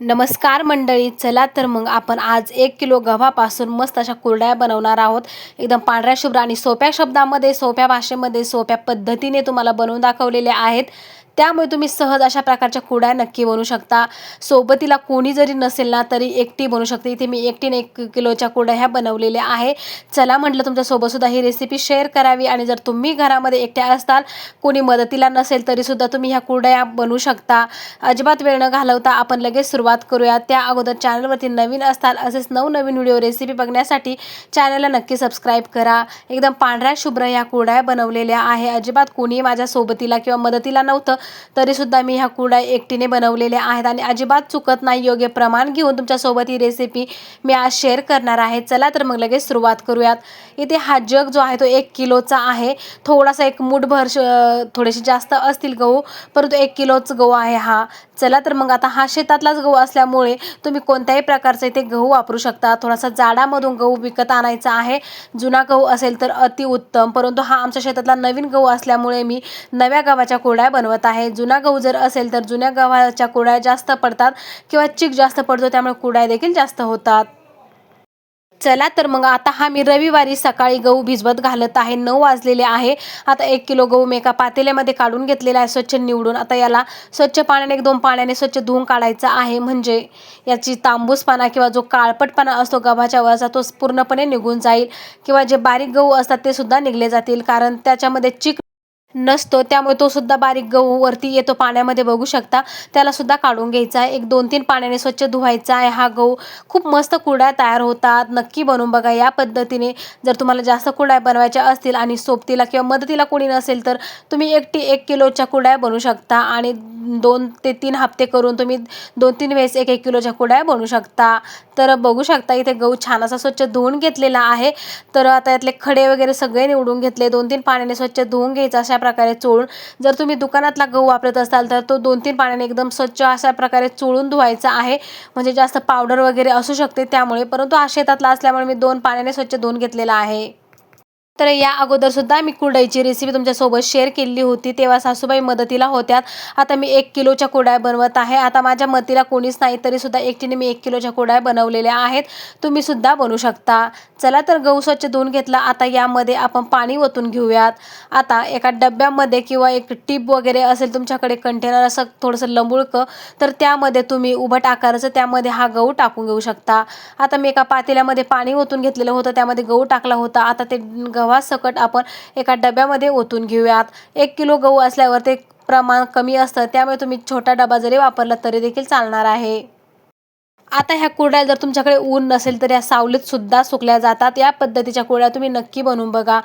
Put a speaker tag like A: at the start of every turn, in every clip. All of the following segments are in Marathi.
A: नमस्कार मंडळी चला तर मग आपण आज एक किलो गव्हापासून मस्त अशा कुरड्या बनवणार आहोत. एकदम पांढऱ्या शुभ्र आणि सोप्या शब्दामध्ये सोप्या भाषेमध्ये सोप्या पद्धतीने तुम्हाला बनवून दाखवलेल्या आहेत. त्यामुळे तुम्ही सहज अशा प्रकारच्या कुरड्या नक्की बनवू शकता. सोबतीला कोणी जरी नसेल ना तरी एकटी बनवू शकते. इथे मी एकटीने एक किलोच्या कुरड्या ह्या बनवलेल्या आहे. चला म्हटलं तुमच्यासोबतसुद्धा ही रेसिपी शेअर करावी आणि जर तुम्ही घरामध्ये एकट्या असताल कोणी मदतीला नसेल तरीसुद्धा तुम्ही ह्या कुरड्या बनवू शकता. अजिबात वेळ न घालवता आपण लगेच सुरुवात करूया. त्या अगोदर चॅनलवरती नवीन असताल असेच नवनवीन व्हिडिओ रेसिपी बघण्यासाठी चॅनलला नक्की सबस्क्राईब करा. एकदम पांढऱ्या शुभ्र ह्या कुरड्या बनवलेल्या आहे. अजिबात कोणी माझ्या सोबतीला किंवा मदतीला नव्हतं तरीसुद्धा मी ह्या कुरड्या एकटीने बनवलेल्या आहेत आणि अजिबात चुकत नाही योग्य प्रमाण घेऊन तुमच्यासोबत ही रेसिपी मी आज शेअर करणार आहे. चला तर मग लगेच सुरुवात करूयात. इथे हा जग जो आहे तो एक किलोचा आहे. थोडासा एक मुठभर श थोडेसे जास्त असतील गहू परंतु एक किलोच गहू आहे हा. चला तर मग आता हा शेतातलाच गहू असल्यामुळे तुम्ही कोणत्याही प्रकारचा इथे गहू वापरू शकता. थोडासा जाडामधून गहू विकत आणायचा आहे. जुना गहू असेल तर अतिउत्तम परंतु हा आमच्या शेतातला नवीन गहू असल्यामुळे मी नव्या गव्हाच्या कोड्या बनवत आहे. आहे. जुना गहू जर असेल तर जुन्या गव्हाच्या कुड्या जास्त पडतात किंवा चिक जास्त पडतो त्यामुळे कुड्या देखील जास्त होतात. चला तर मग आता हा मी रविवारी सकाळी गहू भिजवत घालत आहे. नऊ वाजलेले आहे. आता एक किलो गहू मी एका पातेल्यामध्ये काढून घेतलेला आहे स्वच्छ निवडून. आता याला स्वच्छ पाण्याने एक दोन पाण्याने स्वच्छ धुवून काढायचा आहे. म्हणजे याची तांबूसपणा किंवा जो काळपटपणा असतो गव्हाच्या वरचा तो पूर्णपणे निघून जाईल. किंवा जे बारीक गहू असतात ते सुद्धा निघले जातील. कारण त्याच्यामध्ये चिक नसतो. त्यामुळे तो सुद्धा बारीक गहू वरती येतो पाण्यामध्ये बघू शकता. त्याला सुद्धा काढून घ्यायचा आहे. एक दोन तीन पाण्याने स्वच्छ धुवायचा आहे हा गहू. खूप मस्त कुड्या तयार होतात. नक्की बनवून बघा या पद्धतीने. जर तुम्हाला जास्त कुड्या बनवायच्या असतील आणि सोबतीला किंवा मदतीला कोणी नसेल तर तुम्ही एकटी एक किलोच्या कुड्या बनवू शकता आणि दोन ते तीन हप्ते करून तुम्ही दोन तीन वेळेस एक एक किलोच्या कुड्या बनवू शकता. तर बघू शकता इथे गहू छान असा स्वच्छ धुवून घेतलेला आहे. तर आता यातले खडे वगैरे सगळे निवडून घेतले. दोन तीन पाण्याने स्वच्छ धुवून घ्यायचं. अशा प्रकारे चोळून जर तुम्ही दुकानातला गहू वापरत असाल तर तो दोन तीन पाण्याने एकदम स्वच्छ अशा प्रकारे चोळून धुवायचा आहे. म्हणजे जास्त पावडर वगैरे असू शकते त्यामुळे. परंतु हा शेतातला असल्यामुळे मी दोन पाण्याने स्वच्छ धुवून घेतलेला आहे. तर या अगोदरसुद्धा मी कुरडईची रेसिपी तुमच्यासोबत शेअर केली होती. तेव्हा सासूबाई मदतीला होत्यात. आता मी एक किलोच्या कुरड्या बनवत आहे. आता माझ्या मतीला कोणीच नाही तरीसुद्धा एकटीने मी एक किलोच्या कुरड्या बनवलेल्या आहेत. तुम्हीसुद्धा बनवू शकता. चला तर गहू स्वच्छ धुवून घेतला. आता यामध्ये आपण पाणी ओतून घेऊयात. आता एका डब्यामध्ये किंवा एक टीप वगैरे असेल तुमच्याकडे कंटेनर असं थोडंसं लंबुळकं तर त्यामध्ये तुम्ही उभट आकाराचं त्यामध्ये हा गहू टाकून घेऊ शकता. आता मी एका पातेल्यामध्ये पाणी ओतून घेतलेलं होतं. त्यामध्ये गहू टाकला होता. आता ते गव्हासकट आपण एका डब्यामध्ये ओतून घेऊयात. एक किलो गहू असल्यावर ते प्रमाण कमी असतं. त्यामुळे तुम्ही छोटा डबा जरी वापरला तरी देखील चालणार आहे. आता ह्या कुरड्या जर तुमच्याकडे ऊन नसेल तर या सावलीत सुद्धा सुकल्या जातात. या पद्धतीच्या कुरड्या तुम्ही नक्की बनवून बघा.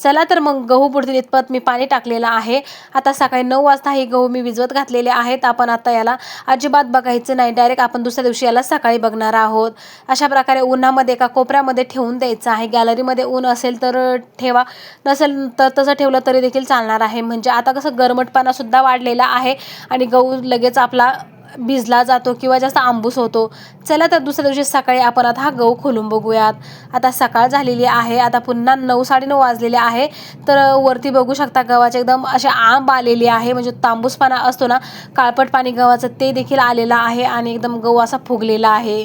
A: चला तर मग गहू पुढतील इतपत मी पाणी टाकलेलं आहे. आता सकाळी नऊ वाजता हे गहू मी विजवत घातलेले आहेत. आपण आता याला अजिबात बघायचं नाही. डायरेक्ट आपण दुसऱ्या दिवशी याला सकाळी बघणार आहोत. अशा प्रकारे उन्हामध्ये एका कोपऱ्यामध्ये ठेवून द्यायचं आहे. गॅलरीमध्ये ऊन असेल तर ठेवा. नसेल तर तसं ठेवलं तरी देखील चालणार आहे. म्हणजे आता कसं गरमटपणासुद्धा वाढलेला आहे. आणि गहू लगेच आपला भिजला जातो किंवा जास्त आंबूस होतो चला तर दुसऱ्या दिवशी सकाळी आपण आता हा गहू खोलून बघूयात. आता सकाळ झालेली आहे आता पुन्हा नऊ साडेनऊ वाजलेले आहे. तर वरती बघू शकता गव्हाचे एकदम असे आंब आलेले आहे म्हणजे तांबूसपाना असतो ना काळपट पाणी गव्हाचं ते देखील आलेलं आहे आणि एकदम गहू असा फुगलेला आहे.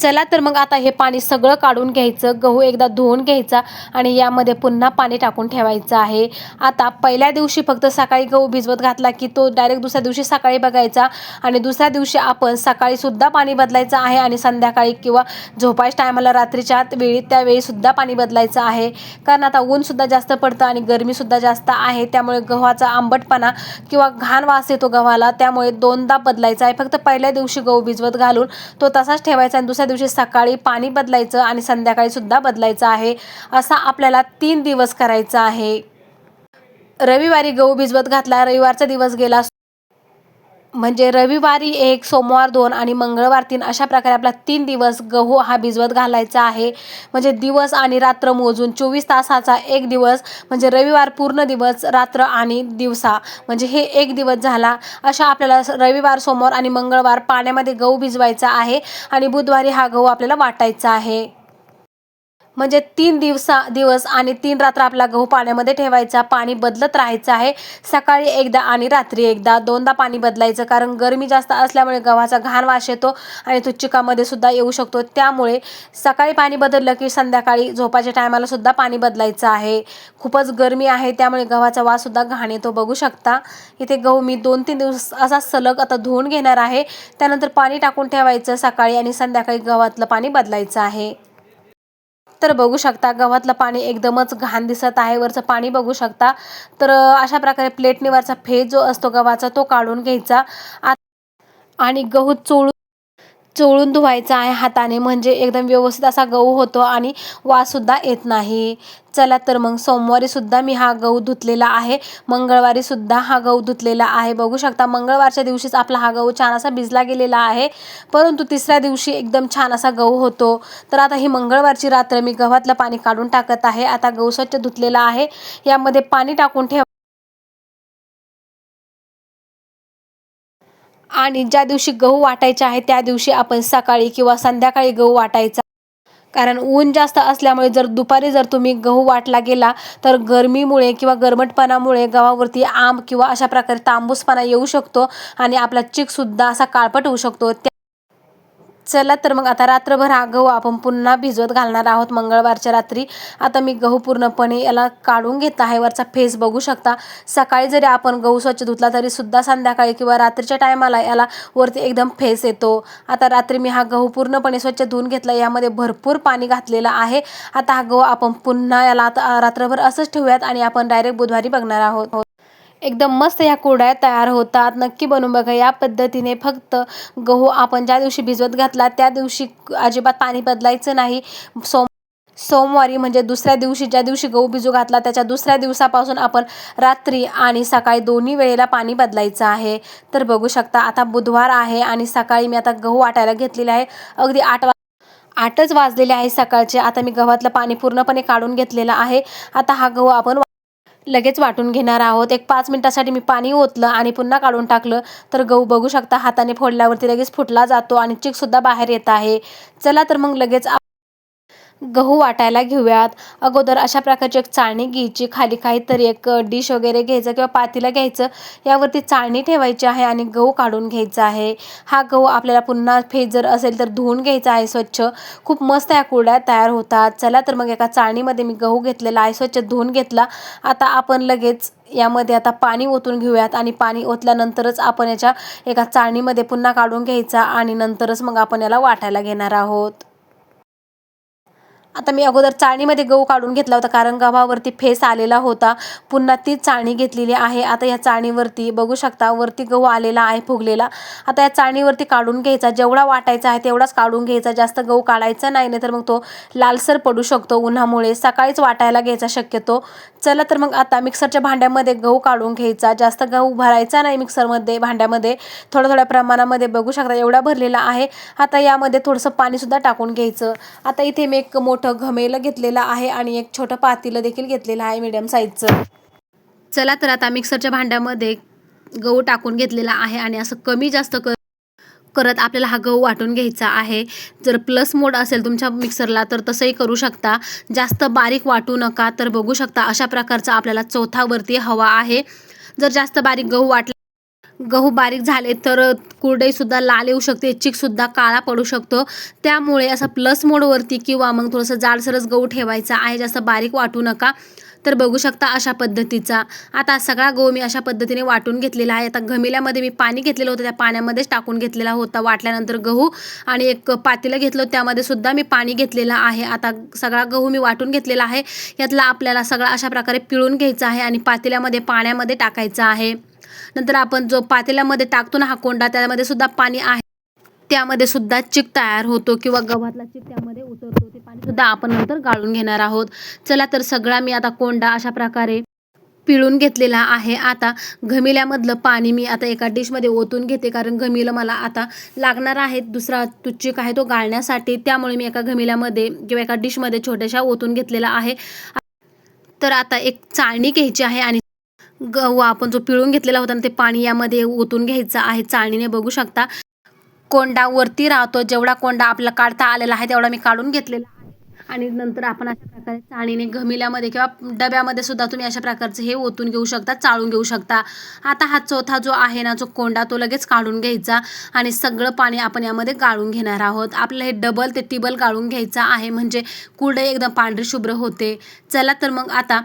A: चला तर मग आता हे पाणी सगळं काढून घ्यायचं गहू एकदा धुवून घ्यायचा आणि यामध्ये पुन्हा पाणी टाकून ठेवायचं आहे. आता पहिल्या दिवशी फक्त सकाळी गहू भिजवत घातला की तो डायरेक्ट दुसऱ्या दिवशी सकाळी बघायचा आणि दुसऱ्या दिवशी आपण सकाळीसुद्धा पाणी बदलायचं आहे आणि संध्याकाळी किंवा झोपायच्या टायमाला रात्रीच्या वेळी त्यावेळीसुद्धा पाणी बदलायचं आहे. कारण आता ऊनसुद्धा जास्त पडतं आणि गरमीसुद्धा जास्त आहे त्यामुळे गव्हाचा आंबटपणा किंवा घाण वास येतो गव्हाला त्यामुळे दोनदा बदलायचा आहे. फक्त पहिल्या दिवशी गहू भिजवत घालून तो तसाच ठेवायचा आणि दुसऱ्या दिवशी सकाळी पाणी बदलायचं आणि संध्याकाळी सुद्धा बदलायचं आहे असा आपल्याला तीन दिवस करायचा आहे. रविवारी गहू भिजवत घातला रविवारचा दिवस गेला म्हणजे रविवारी एक सोमवार दोन आणि मंगळवार तीन अशा प्रकारे आपला तीन दिवस गहू हा भिजवत घालायचा आहे. म्हणजे दिवस आणि रात्र मोजून चोवीस तासाचा एक दिवस म्हणजे रविवार पूर्ण दिवस रात्र आणि दिवसा. म्हणजे हे एक दिवस झाला. अशा आपल्याला रविवार सोमवार आणि मंगळवार पाण्यामध्ये गहू भिजवायचा आहे आणि बुधवारी हा गहू आपल्याला वाटायचा आहे. म्हणजे तीन दिवसा दिवस आणि तीन रात्र आपला गहू पाण्यामध्ये ठेवायचा पाणी बदलत राहायचं आहे. सकाळी एकदा आणि रात्री एकदा. दोनदा पाणी बदलायचं कारण गरमी जास्त असल्यामुळे गव्हाचा घाण वास येतो आणि तो चिकामध्ये सुद्धा येऊ शकतो. त्यामुळे सकाळी पाणी बदललं की संध्याकाळी झोपाच्या टायमाला सुद्धा पाणी बदलायचं आहे. खूपच गरमी आहे त्यामुळे गव्हाचा वास सुद्धा घाण येतो. बघू शकता इथे गहू मी दोन तीन दिवस असा सलग आता धुवून घेणार आहे. त्यानंतर पाणी टाकून ठेवायचं सकाळी आणि संध्याकाळी गव्हातलं पाणी बदलायचं आहे. तर बघू शकता गव्हातलं पाणी एकदमच घाण दिसत आहे वरचं पाणी बघू शकता. तर अशा प्रकारे प्लेटने वरचा फेज जो असतो गव्हाचा तो काढून घ्यायचा. आणि गहू चोळून चोळून धुवायचा आहे हाताने. म्हणजे एकदम व्यवस्थित असा गहू होतो आणि वाससुद्धा येत नाही. चला तर मग सोमवारीसुद्धा मी हा गहू धुतलेला आहे. मंगळवारीसुद्धा हा गहू धुतलेला आहे. बघू शकता मंगळवारच्या दिवशीच आपला हा गहू छान असा भिजला गेलेला आहे. परंतु तिसऱ्या दिवशी एकदम छान असा गहू होतो. तर आता ही मंगळवारची रात्र मी गव्हातलं पाणी काढून टाकत आहे. आता गहू स्वच्छ धुतलेला आहे. यामध्ये पाणी टाकून ठेवा. आणि ज्या दिवशी गहू वाटायचे आहे त्या दिवशी आपण सकाळी किंवा संध्याकाळी गहू वाटायचा. कारण ऊन जास्त असल्यामुळे जर दुपारी जर तुम्ही गहू वाटला गेला तर गरमीमुळे किंवा गरमटपणामुळे गव्हावरती आंब किंवा अशा प्रकारे तांबूसपणा येऊ शकतो आणि आपला चिकसुद्धा असा काळपट होऊ शकतो. चला तर मग आता रात्रभर हा गहू आपण पुन्हा भिजवत घालणार आहोत. मंगळवारच्या रात्री आता मी गहू पूर्णपणे याला काढून घेत आहे. वरचा फेस बघू शकता. सकाळी जरी आपण गहू स्वच्छ धुतला तरी सुद्धा संध्याकाळी किंवा रात्रीच्या टायमाला याला वरती एकदम फेस येतो. आता रात्री मी हा गहू पूर्णपणे स्वच्छ धुवून घेतला. यामध्ये भरपूर पाणी घातलेलं आहे. आता हा गहू आपण पुन्हा याला आता रात्रभर असंच ठेवूयात आणि आपण डायरेक्ट बुधवारी बघणार आहोत. एकदम मस्त ह्या कुरड्या तयार होतात. नक्की बनवून बघा. या पद्धतीने फक्त गहू आपण ज्या दिवशी भिजवत घातला त्या दिवशी अजिबात पाणी बदलायचं नाही. सोम सोमवारी म्हणजे दुसऱ्या दिवशी ज्या दिवशी गहू भिजू घातला त्याच्या दुसऱ्या दिवसापासून आपण रात्री आणि सकाळी दोन्ही वेळेला पाणी बदलायचं आहे. तर बघू शकता आता बुधवार आहे आणि सकाळी मी आता गहू वाटायला घेतलेला आहे. अगदी आठ आठच वाजलेले आहे सकाळचे. आता मी गव्हातलं पाणी पूर्णपणे काढून घेतलेलं आहे. आता हा गहू आपण लगेच वाटून घेणार आहोत. एक पाच मिनटासाठी मी पाणी ओतलं आणि पुन्हा काढून टाकलं. तर गहू बघू शकता हाताने फोडल्यावरती लगेच फुटला जातो आणि चिकसुद्धा बाहेर येत आहे. चला तर मग लगेच गहू वाटायला घेऊयात. अगोदर अशा प्रकारची एक चाळणी घ्यायची. खाली काहीतरी एक डिश वगैरे घ्यायचं किंवा पातीला घ्यायचं. यावरती चाळणी ठेवायची आहे आणि गहू काढून घ्यायचा आहे. हा गहू आपल्याला पुन्हा फेज जर असेल तर धुवून घ्यायचा आहे स्वच्छ. खूप मस्त या कुरड्या तयार होतात. चला तर मग एका चाळणीमध्ये मी गहू घेतलेला आहे स्वच्छ धुवून घेतला. आता आपण लगेच यामध्ये आता पाणी ओतून घेऊयात आणि पाणी ओतल्यानंतरच आपण याच्या एका चाळणीमध्ये पुन्हा काढून घ्यायचा आणि नंतरच मग आपण याला वाटायला घेणार आहोत. आता मी अगोदर चाळणीमध्ये गहू काढून घेतला होता कारण गव्हावरती फेस आलेला होता. पुन्हा तीच चाळणी घेतलेली आहे. आता या चाळणीवरती बघू शकता वरती गहू आलेला आहे फुगलेला. आता या चाळणीवरती काढून घ्यायचा. जेवढा वाटायचा आहे तेवढाच काढून घ्यायचा. जास्त गहू काढायचा नाही तर मग तो लालसर पडू शकतो उन्हामुळे. सकाळीच वाटायला घ्यायचा शक्यतो. चला तर मग आता मिक्सरच्या भांड्यामध्ये गहू काढून घ्यायचा. जास्त गहू भरायचा नाही मिक्सरमध्ये भांड्यामध्ये. थोड्या थोड्या प्रमाणामध्ये बघू शकता एवढा भरलेला आहे. आता यामध्ये थोडंसं पाणीसुद्धा टाकून घ्यायचं. आता इथे मी एक मोठं घमेलं घेतलेलं आहे आणि एक छोटं पातीलं देखील घेतलेलं आहे मीडियम साईजचं चला तर आता मिक्सरच्या भांड्यामध्ये गहू टाकून घेतलेला आहे आणि असं कमी जास्त कर करत आपल्याला हा गहू वाटून घ्यायचा आहे. जर प्लस मोड असेल तुमच्या मिक्सरला तर तसंही करू शकता. जास्त बारीक वाटू नका तर बघू शकता अशा प्रकारचा आपल्याला चौथावरती हवा आहे. जर जास्त बारीक गहू वाटला गहू बारीक झाले तर कुरडईसुद्धा लाल येऊ शकते चिकसुद्धा काळा पडू शकतो. त्यामुळे असं प्लस मोडवरती किंवा मग थोडंसं जाडसरच गहू ठेवायचा आहे जास्त बारीक वाटू नका. तर बघू शकता अशा पद्धतीचा. आता सगळा गहू मी अशा पद्धतीने वाटून घेतलेला आहे. आता घमिल्यामध्ये मी पाणी घेतलेलं होतं त्या पाण्यामध्येच टाकून घेतलेला होता वाटल्यानंतर गहू. आणि एक पातेलं घेतलं त्यामध्ये सुद्धा मी पाणी घेतलेलं आहे. आता सगळा गहू मी वाटून घेतलेला आहे. यातला आपल्याला सगळा अशा प्रकारे पिळून घ्यायचा आहे आणि पातेल्यामध्ये पाण्यामध्ये टाकायचा आहे. नंतर आपण जो पातेल्यामध्ये टाकतो ना हा कोंडा त्यामध्ये सुद्धा पाणी आहे. त्यामध्ये सुद्धा चिक तयार होतो किंवा गव्हातला चिक त्यामध्ये उतरतो. ते पाणी सुद्धा आपण नंतर गाळून घेणार आहोत. चला तर सगळा मी आता कोंडा अशा प्रकारे पिळून घेतलेला आहे. आता घमिल्यामधलं पाणी मी आता एका डिशमध्ये ओतून घेते कारण घमिलं मला आता लागणार आहे. दुसरा तुच्चिक आहे तो गाळण्यासाठी. त्यामुळे मी एका घमिल्यामध्ये किंवा एका डिशमध्ये छोट्याशा ओतून घेतलेला आहे. तर आता एक चाळणी घ्यायची आहे आणि गहू आपण जो पिळून घेतलेला होता ना ते पाणी यामध्ये ओतून घ्यायचं आहे चाळणीने बघू शकता. कोंडा वरती राहतो जेवढा कोंडा आपला काढता आलेला आहे तेवढा मी काढून घेतलेला आहे. आणि नंतर आपण अशा प्रकारे चाळणीने घमिल्यामध्ये किंवा डब्यामध्ये सुद्धा तुम्ही अशा प्रकारचे हे ओतून घेऊ शकता चाळून घेऊ शकता. आता हा चौथा जो आहे ना जो कोंडा तो लगेच काढून घ्यायचा आणि सगळं पाणी आपण यामध्ये गाळून घेणार आहोत. आपलं हे डबल ते टिबल गाळून घ्यायचं आहे म्हणजे कुरडई एकदम पांढरी शुभ्र होते. चला तर मग आता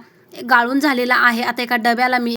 A: गाळून झालेला आहे. आता एका डब्याला मी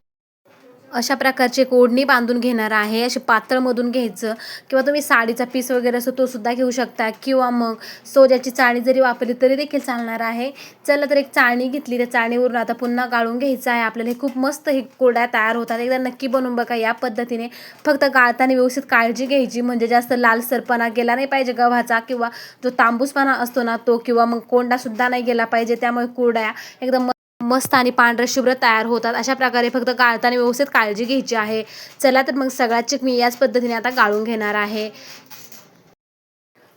A: अशा प्रकारचे कोडणी बांधून घेणार आहे. अशी पातळमधून घ्यायचं. किंवा तुम्ही साडीचा पीस वगैरे असो तो सुद्धा घेऊ शकता. किंवा मग सोज्याची चाळणी जरी वापरली तरी देखील चालणार आहे. चला तर एक चाळणी घेतली. त्या चाळणीवरून आता पुन्हा गाळून घ्यायचं आहे. आपल्याला हे खूप मस्त हे कोरड्या तयार होतात. एकदा नक्की बनवून बघा. या पद्धतीने फक्त गाळताना व्यवस्थित काळजी घ्यायची. म्हणजे जास्त लालसरपणा गेला नाही पाहिजे गव्हाचा. किंवा जो तांबूसपणा असतो ना तो. किंवा मग कोंडासुद्धा नाही गेला पाहिजे. त्यामुळे कोरड्या एकदम मस्त आणि पांढरे शुभ्र तयार होतात. अशा प्रकारे फक्त गाळताना व्यवस्थित काळजी घ्यायची आहे. चला तर मग सगळा चिक मी याच पद्धतीने आता गाळून घेणार आहे.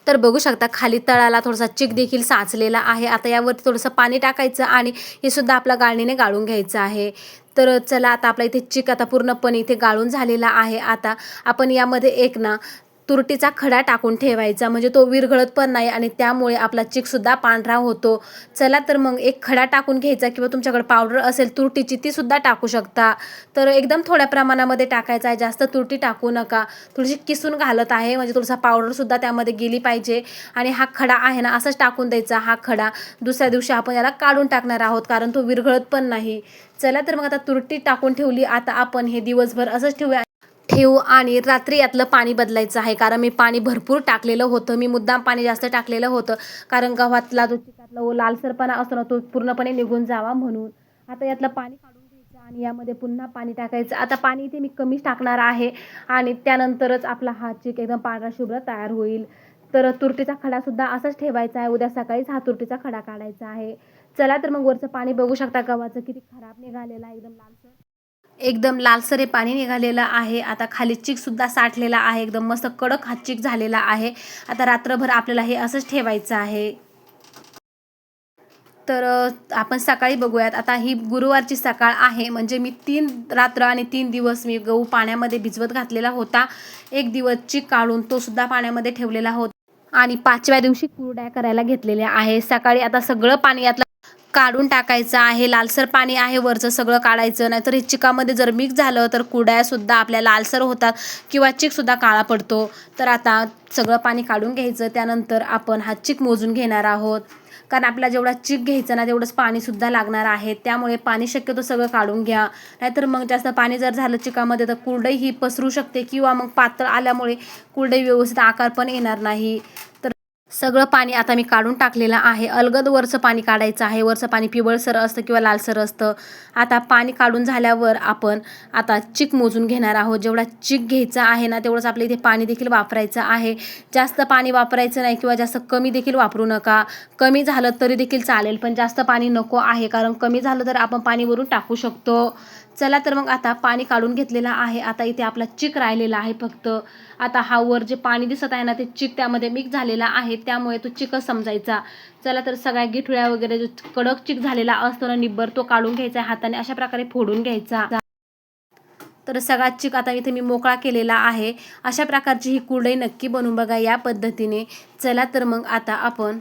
A: तर बघू शकता खाली तळाला थोडासा चिक देखील साचलेला आहे. आता यावरती थोडंसं पाणी टाकायचं आणि हे सुद्धा आपल्या गाळणीने गाळून घ्यायचं आहे. तर चला आता आपला इथे चिक आता पूर्णपणे इथे गाळून झालेला आहे. आता आपण यामध्ये एक ना तुरटीचा खडा टाकून ठेवायचा. म्हणजे तो विरघळत पण नाही आणि त्यामुळे आपला चिकसुद्धा पांढरा होतो. चला तर मग एक खडा टाकून घ्यायचा किंवा तुमच्याकडे पावडर असेल तुरटीची ती सुद्धा टाकू शकता. तर एकदम थोड्या प्रमाणामध्ये टाकायचा आहे. जास्त तुरटी टाकू नका. थोडीशी किसून घालत आहे. म्हणजे थोडासा पावडरसुद्धा त्यामध्ये गेली पाहिजे. आणि हा खडा आहे ना असंच टाकून द्यायचा हा खडा. दुसऱ्या दिवशी आपण याला काढून टाकणार आहोत कारण तो विरघळत पण नाही. चला तर मग आता तुरटी टाकून ठेवली. आता आपण हे दिवसभर असंच ठेवूया. ठेवू आणि रात्री यातलं पाणी बदलायचं आहे. कारण मी पाणी भरपूर टाकलेलं होतं. मी मुद्दाम पाणी जास्त टाकलेलं होतं. कारण गव्हातला जो चिकातला लालसरपणा असतो ना तो पूर्णपणे निघून जावा म्हणून. आता यातलं पाणी काढून घ्यायचं आणि यामध्ये पुन्हा पाणी टाकायचं. आता पाणी इथे मी कमीच टाकणार आहे. आणि त्यानंतरच आपला हा चिक एकदम पांढरा शुभ्र तयार होईल. तर तुरटीचा खडासुद्धा असाच ठेवायचा आहे. उद्या सकाळीच हा तुरटीचा खडा काढायचा आहे. चला तर मग वरचं पाणी बघू शकता गव्हाचं किती खराब निघालेलं आहे. एकदम लालसर. एकदम लालसरे पाणी निघालेलं आहे. आता खाली चिकसुद्धा साठलेला आहे. एकदम मस्त कडक हा चिक झालेला आहे. आता रात्रभर आपल्याला हे असंच ठेवायचं आहे. तर आपण सकाळी बघूयात. आता ही गुरुवारची सकाळ आहे. म्हणजे मी तीन रात्र आणि तीन दिवस मी गहू पाण्यामध्ये भिजवत घातलेला होता. एक दिवस चिक काढून तो सुद्धा पाण्यामध्ये ठेवलेला होता. आणि पाचव्या दिवशी कुरड्या करायला घेतलेल्या आहे. सकाळी आता सगळं पाणी यातलं काढून टाकायचं आहे. लालसर पाणी आहे वरचं सगळं काढायचं. नाहीतर हे चिकामध्ये जर मिक्स झालं तर कुरड्यासुद्धा आपल्या लालसर होतात किंवा चिकसुद्धा काळा पडतो. तर आता सगळं पाणी काढून घ्यायचं. त्यानंतर आपण हा चिक मोजून घेणार आहोत. कारण आपला जेवढा चिक घ्यायचा ना तेवढंच पाणीसुद्धा लागणार आहे. त्यामुळे पाणी शक्यतो सगळं काढून घ्या. नाहीतर मग जास्त पाणी जर झालं चिकामध्ये तर कुरडई ही पसरू शकते किंवा मग पातळ आल्यामुळे कुरडई व्यवस्थित आकार पण येणार नाही. तर सगळं पाणी आता मी काढून टाकलेलं आहे. अलगद वरचं पाणी काढायचं आहे. वरचं पाणी पिवळसर असतं किंवा लालसर असतं. आता पाणी काढून झाल्यावर आपण आता चिक मोजून घेणार आहोत. जेवढा चिक घ्यायचा आहे ना तेवढंच आपल्या इथे पाणी देखील वापरायचं आहे. जास्त पाणी वापरायचं नाही किंवा जास्त कमी देखील वापरू नका. कमी झालं तरी देखील चालेल पण जास्त पाणी नको आहे. कारण कमी झालं तर आपण पाणीवरून टाकू शकतो. चला तर मग आता पाणी काढून घेतलेलं आहे. आता इथे आपला चिक राहिलेला आहे फक्त. आता हा वर जे पाणी दिसत आहे ना ते चिक त्यामध्ये मिक्स झालेला आहे. त्यामुळे तो चिकच समजायचा. चला तर सगळ्या गिठुळ्या वगैरे जो कडक चिक झालेला असतो ना निब्बर तो काढून घ्यायचा हाताने. अशा प्रकारे फोडून घ्यायचा. तर सगळा चिक आता इथे मी मोकळा केलेला आहे. अशा प्रकारची ही कुरडई नक्की बनवून बघा या पद्धतीने. चला तर मग आता आपण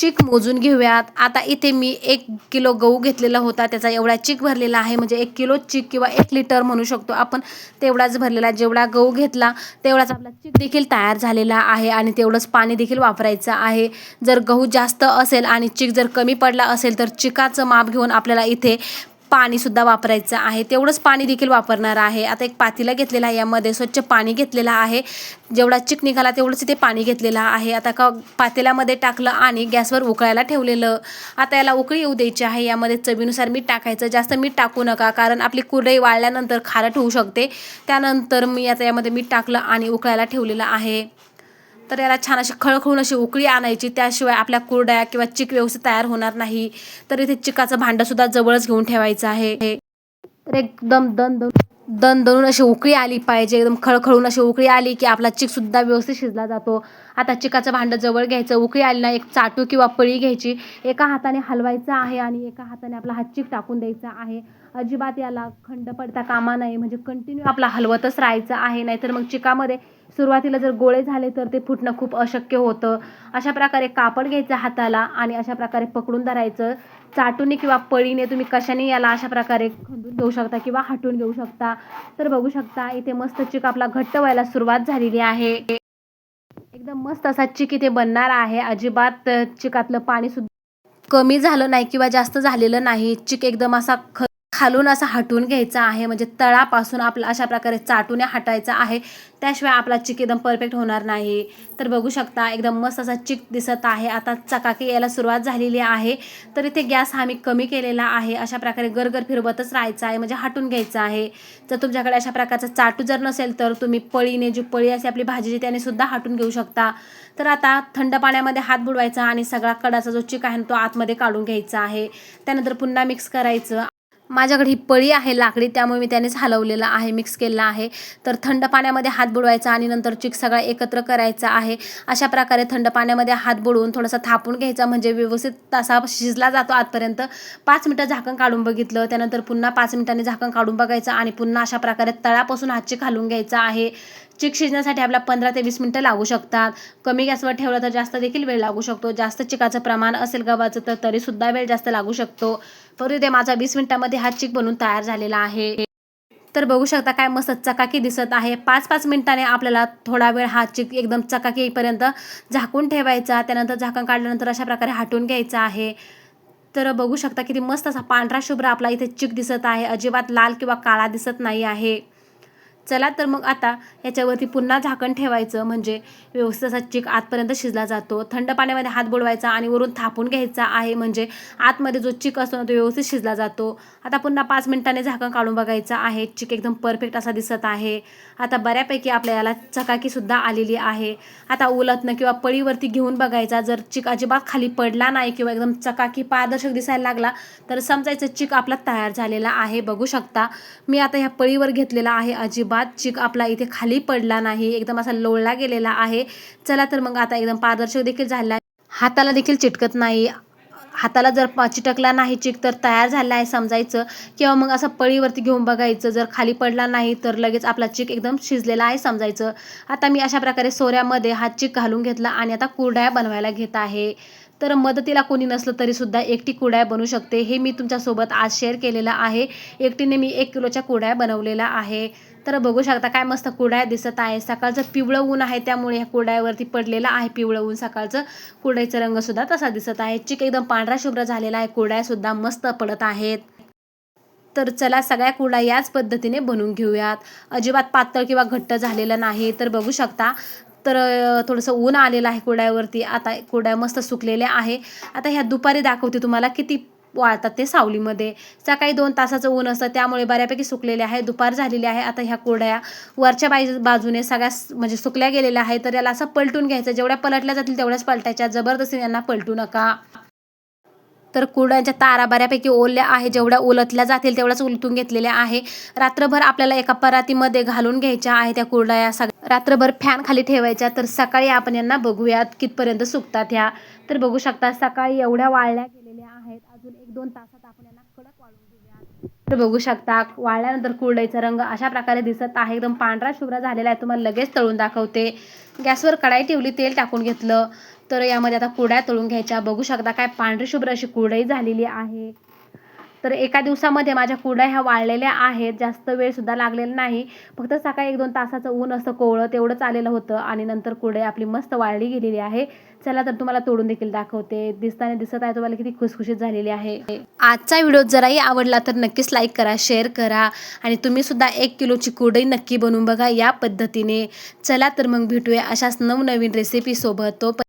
A: चीक मोजून घेऊयात. आता इथे मी एक किलो गहू घेतलेला होता त्याचा एवढा चीक भरलेला आहे म्हणजे एक किलो चीक किंवा एक लिटर म्हणू शकतो आपण. तेवढाच भरलेला जेवढा गहू घेतला तेवढाच आपला चीक देखील तयार झालेला आहे आणि तेवढंच पाणी देखील वापरायचं आहे. जर गहू जास्त असेल आणि चीक जर कमी पडला असेल तर चिकाचं माप घेऊन आपल्याला इथे पाणीसुद्धा वापरायचं आहे. तेवढंच पाणी देखील वापरणार आहे. आता एक पातीला घेतलेला आहे. यामध्ये स्वच्छ पाणी घेतलेलं आहे. जेवढा चिक निघाला तेवढंच ते पाणी घेतलेलं आहे. आता का पातेल्यामध्ये टाकलं आणि गॅसवर उकळायला ठेवलेलं. आता याला उकळी येऊ द्यायची आहे. यामध्ये चवीनुसार मीठ टाकायचं. जास्त मीठ टाकू नका कारण आपली कुरडई वाळल्यानंतर खारट होऊ शकते. त्यानंतर मी आता यामध्ये मीठ टाकलं आणि उकळायला ठेवलेलं आहे. तर याला छान अशी खळखळून अशी उकळी आणायची. त्याशिवाय आपल्या कुरड्या किंवा चिक व्यवस्थित तयार होणार नाही. तर इथे चिकाचं भांडंसुद्धा जवळच घेऊन ठेवायचं आहे. तर एकदम दन दन दन अशी उकळी आली पाहिजे. एकदम खळखळून अशी उकळी आली की आपला चिकसुद्धा व्यवस्थित शिजला जातो. आता चिकाचं भांडं जवळ घ्यायचं. उकळी आली ना एक चाटू किंवा पळी घ्यायची. एका हाताने हलवायचं आहे आणि एका हाताने आपला हात चिक टाकून द्यायचा आहे. अजिबात याला खंड पडता कामा नये. म्हणजे कंटिन्यू आपला हलवतच राहायचं आहे. नाहीतर मग चिकामध्ये सुरुवातीला जर गोळे झाले तर ते फुटणं खूप अशक्य होतं. अशा प्रकारे कापड घ्यायचं हाताला आणि अशा प्रकारे पकडून धरायचं. चाटूने किंवा पळीने तुम्ही कशाने याला अशा प्रकारे खंडून घेऊ शकता किंवा हटून घेऊ शकता. तर बघू शकता इथे मस्त चिक आपला घट्ट व्हायला सुरुवात झालेली आहे. एकदम मस्त असा चिक इथे बनणार आहे. अजिबात चिकातलं पाणी सुद्धा कमी झालं नाही किंवा जास्त झालेलं नाही. चिक एकदम असा ख खालून असा हटवून घ्यायचा आहे. म्हणजे तळापासून आपला अशा प्रकारे चाटूने हटायचा आहे. त्याशिवाय आपला चिक एकदम परफेक्ट होणार नाही. तर बघू शकता एकदम मस्त असा चिक दिसत आहे. आता चकाकी यायला सुरुवात झालेली आहे. तर इथे गॅस हा मी कमी केलेला आहे. अशा प्रकारे गरगर फिरवतच राहायचं आहे. म्हणजे हटून घ्यायचं आहे. जर तुमच्याकडे अशा प्रकारचा चाटू जर नसेल तर तुम्ही पळीने जी पळी असे आपली भाजीची त्याने सुद्धा हटून घेऊ शकता. तर आता थंड पाण्यामध्ये हात बुडवायचा आणि सगळा कडाचा जो चिक आहे ना तो आतमध्ये काढून घ्यायचा आहे. त्यानंतर पुन्हा मिक्स करायचं. माझ्याकडे ही पळी आहे लाकडी त्यामुळे मी त्यानेच हलवलेलं आहे मिक्स केलेला आहे. तर थंड पाण्यामध्ये हात बुडवायचा आणि नंतर चिक सगळा एकत्र करायचा आहे. अशा प्रकारे थंड पाण्यामध्ये हात बुडवून थोडासा थापून घ्यायचा म्हणजे व्यवस्थित तसा शिजला जातो आजपर्यंत पाच मिनटं झाकण काढून बघितलं त्यानंतर पुन्हा पाच मिनिटांनी झाकण काढून बघायचं आणि पुन्हा अशा प्रकारे तळापासून हात चिक घालून घ्यायचा आहे. चिक शिजण्यासाठी आपल्याला पंधरा ते वीस मिनटं लागू शकतात. कमी गॅसवर ठेवलं तर जास्त देखील वेळ लागू शकतो. जास्त चिकाचं प्रमाण असेल गव्हाचं तर तरीसुद्धा वेळ जास्त लागू शकतो. परंतु ते माझा वीस मिनटामध्ये हा चिक बनून तयार झालेला आहे. तर बघू शकता काय मस्त चकाकी दिसत आहे. पाच पाच मिनिटाने आपल्याला थोडा वेळ हा चिक एकदम चकाकी येईपर्यंत झाकून ठेवायचा. त्यानंतर झाकण काढल्यानंतर अशा प्रकारे हटवून घ्यायचा आहे. तर बघू शकता किती मस्त असा पांढरा शुभ्र आपला इथे चिक दिसत आहे. अजिबात लाल किंवा काळा दिसत नाही आहे. चला तर मग आता याच्यावरती पुन्हा झाकण ठेवायचं. म्हणजे व्यवस्थित असा चिक आतपर्यंत शिजला जातो. थंड पाण्यामध्ये हात बुडवायचा आणि वरून थापून घ्यायचा आहे. म्हणजे आतमध्ये जो चिक असतो ना तो व्यवस्थित शिजला जातो. आता पुन्हा पाच मिनिटांनी झाकण काढून बघायचं आहे. चिक एकदम परफेक्ट असा दिसत आहे. आता बऱ्यापैकी आपल्या याला चकाकीसुद्धा आलेली आहे. आता उलतनं किंवा पळीवरती घेऊन बघायचा. जर चिक अजिबात खाली पडला नाही किंवा एकदम चकाकी पारदर्शक दिसायला लागला तर समजायचं चिक आपला तयार झालेला आहे. बघू शकता. मी आता ह्या पळीवर घेतलेला आहे अजिबात. चिक आपला इथे खाली पडला नाही एकदम असा लोळला गेलेला आहे. चला तर मग आता एकदम पारदर्शक देखील झाला आहे. हाताला देखील चिटकत नाही. हाताला जर चिटकला नाही चिक तर तयार झाला आहे समजायचं. किंवा मग असं पळीवरती घेऊन बघायचं जर खाली पडला नाही तर लगेच आपला चिक एकदम शिजलेला आहे समजायचं. आता मी अशा प्रकारे सोऱ्यामध्ये हा चिक घालून घेतला आणि आता कुरड्या बनवायला घेत आहे. तर मदतीला कोणी नसलं तरी सुद्धा एकटी कुरडया बनवू शकते. हे मी तुमच्यासोबत आज शेअर केलेलं आहे. एकटीने मी एक किलोच्या कुरडया बनवलेला आहे. तर बघू शकता काय मस्त कुरडया दिसत आहे. सकाळचं पिवळं ऊन आहे त्यामुळे ह्या कुरड्यावरती पडलेलं आहे पिवळं ऊन. सकाळचं कुरडईचा रंगसुद्धा तसा दिसत आहे. चिक एकदम पांढरा शुभ्र झालेला आहे. कुरड्यासुद्धा मस्त पडत आहेत. तर चला सगळ्या कुरड्या याच पद्धतीने बनवून घेऊयात. अजिबात पातळ किंवा घट्ट झालेलं नाही. तर बघू शकता तर थोडंसं ऊन आलेलं आहे कुड्यावरती आता कुड्या मस्त सुकलेल्या आहे. आता ह्या दुपारी दाखवते तुम्हाला किती वाळतात ते सावलीमध्ये. सकाळी दोन तासाचं ऊन असतं त्यामुळे बऱ्यापैकी सुकलेले आहे दुपार झालेली आहे. आता ह्या कुरड्या वरच्या बाजू बाजूने सगळ्या म्हणजे सुकल्या गेलेल्या आहे तर याला असं पलटून घ्यायचं. जेवढ्या पलटल्या जातील तेवढ्याच पलटायच्या. जबरदस्तीने यांना पलटू नका. तर कुरड्यांच्या तारा बऱ्यापैकी ओल्या आहे. जेवढ्या उलटल्या जातील तेवढ्याच उलटून घेतलेल्या आहे. रात्रभर आपल्याला एका परातीमध्ये घालून घ्यायच्या आहे त्या कुरड्या सग रात्रभर फॅन खाली ठेवायच्या. तर सकाळी आपण यांना बघूयात कितपर्यंत सुकतात ह्या. तर बघू शकता सकाळी एवढ्या वाळल्या गेलेल्या आहेत. एक दोन तासात आपण यांना कडक वाळून घेऊया तर बघू शकता वाळल्यानंतर कुरडईचा रंग अशा प्रकारे दिसत आहे. एकदम पांढरा शुभ्र झालेला आहे. तुम्हाला लगेच तळून दाखवते. गॅसवर कढाई ठेवली तेल टाकून घेतलं. तर यामध्ये आता कुरड्या तळून घ्यायच्या. बघू शकता काय पांढरी शुभ्र अशी कुरडई झालेली आहे. तर एका दिवसामध्ये माझ्या कुरड्या ह्या वाळलेल्या आहेत. जास्त वेळ सुद्धा लागलेला नाही. फक्त सकाळी एक दोन तासाचं ऊन असतं कोवळं तेवढंच आलेलं होतं आणि नंतर कुरडई आपली मस्त वाळली गेलेली आहे. चला तर तुम्हाला तोडून देखील दाखवते. दिसताना दिसत आहे तुम्हाला किती खुसखुशीत झालेली आहे. आजचा व्हिडिओ जराही आवडला तर नक्कीच लाईक करा शेअर करा आणि तुम्ही सुद्धा एक किलोची कुरडई नक्की बनवून बघा या पद्धतीने. चला तर मग भेटूया अशाच नवनवीन रेसिपीसोबत तो